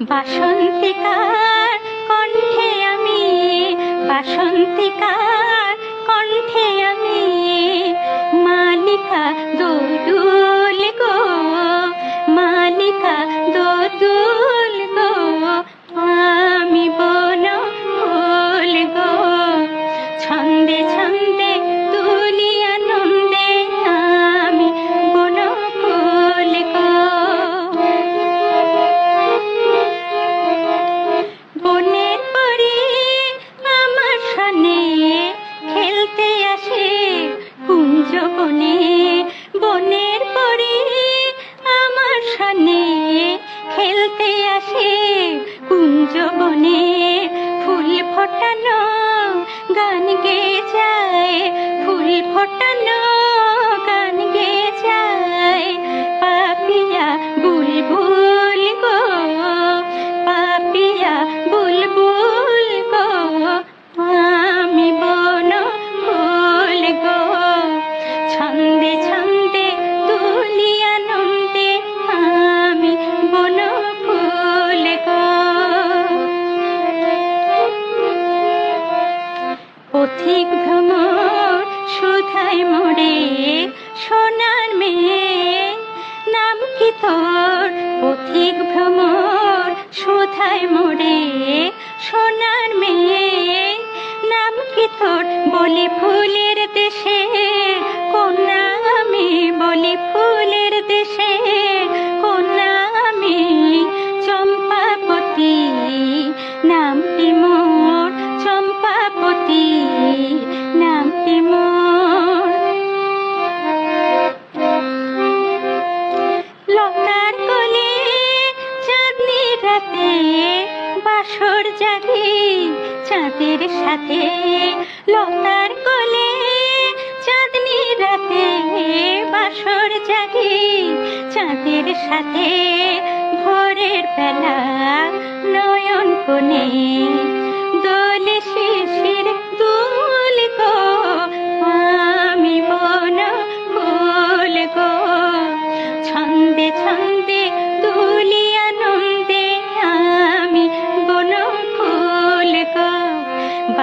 বাসন্তিকার কণ্ঠে আমি বাসন্তিকার বনে, বনের পরে আমার সনে খেলতে আসে কুঞ্জ বনে। ফুল ফোটানো গান গেয়ে যায়, ফুল ফোটানো সুধাই মোড়ে সোনার মেয়ে। নাম কি তোর? পথিক ভ্রমর সুধাই মোড়ে সোনার মেয়ে। নাম কি তোর? বলি ফুলের দেশে। কন্যা আমি বলি ফুলের দেশে। কন্যা আমি চম্পাপতি। নামটি মোর? চম্পাপতি। নামটি মোর? লতার কোলে চাঁদনি রাতে, বাসর জাগি চাঁদের সাথে। লতার কোলে চাঁদনি রাতে, বাসর জাগি চাঁদের সাথে। ভোরের বেলা নয়ন কোণে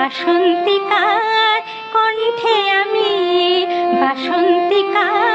বাসন্তিকার কণ্ঠে আমি বাসন্তিকার